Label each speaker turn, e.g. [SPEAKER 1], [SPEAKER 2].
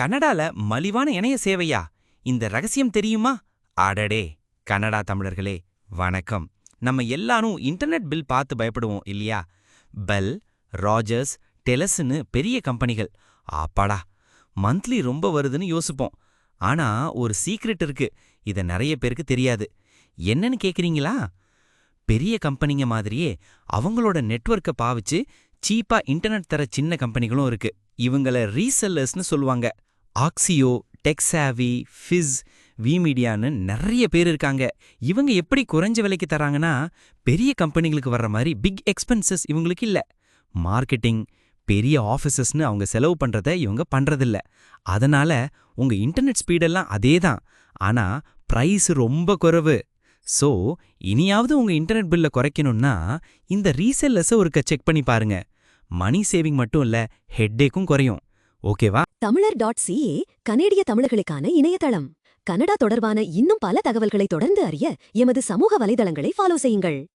[SPEAKER 1] கனடால மலிவான இணைய சேவையா? இந்த ரகசியம் தெரியுமா? அடடே! கனடா தமிழர்களே வணக்கம். நம்ம எல்லாரும் இன்டர்நெட் பில் பார்த்து பயப்படுவோம் இல்லையா? பெல் ராஜர்ஸ் டெலஸ்னு பெரிய கம்பெனிகள். ஆப்பாடா மந்த்லி ரொம்ப வருதுன்னு யோசிப்போம். ஆனா ஒரு சீக்ரெட் இருக்கு. இத நிறைய பேருக்கு தெரியாது. என்னன்னு கேக்குறீங்களா? பெரிய கம்பெனிங்க மாதிரியே அவங்களோட நெட்வொர்க்கை பாவிச்சு சீப்பா இன்டர்நெட் தர சின்ன கம்பெனிகளும் இருக்கு. இவங்கள ரீசெல்லர்ஸ்னு சொல்லுவாங்க. ஆக்சியோ டெக்ஸாவி ஃபிஸ் விமீடியான்னு நிறைய பேர் இருக்காங்க. இவங்க எப்படி குறைஞ்ச விலைக்கு தராங்கன்னா பெரிய கம்பெனிகளுக்கு வர்ற மாதிரி பிக் எக்ஸ்பென்சஸ் இவங்களுக்கு இல்ல. மார்க்கெட்டிங் பெரிய ஆஃபீஸஸ்னு அவங்க செலவு பண்றத இவங்க பண்ணுறதில்ல அதனால உங்க இன்டர்நெட் ஸ்பீடெல்லாம் அதே தான் ஆனா பிரைஸ் ரொம்ப குறைவு. சோ இனியாவது உங்க இன்டர்நெட் பில்ல குறைக்கணும்னா இந்த ரீசெல்லர்ஸை ஒருக்க செக் பண்ணி பாருங்க. மணி சேவிங் மட்டும் இல்ல ஹெட்டேக்கும் குறையும். ஓகேவா
[SPEAKER 2] தமிழர் டாட் சிஏ கனேடிய தமிழர்களுக்கான இணையதளம். கனடா தொடர்பான இன்னும் பல தகவல்களை தொடர்ந்து அறிய எமது சமூக வலைதளங்களை ஃபாலோ செய்யுங்கள்.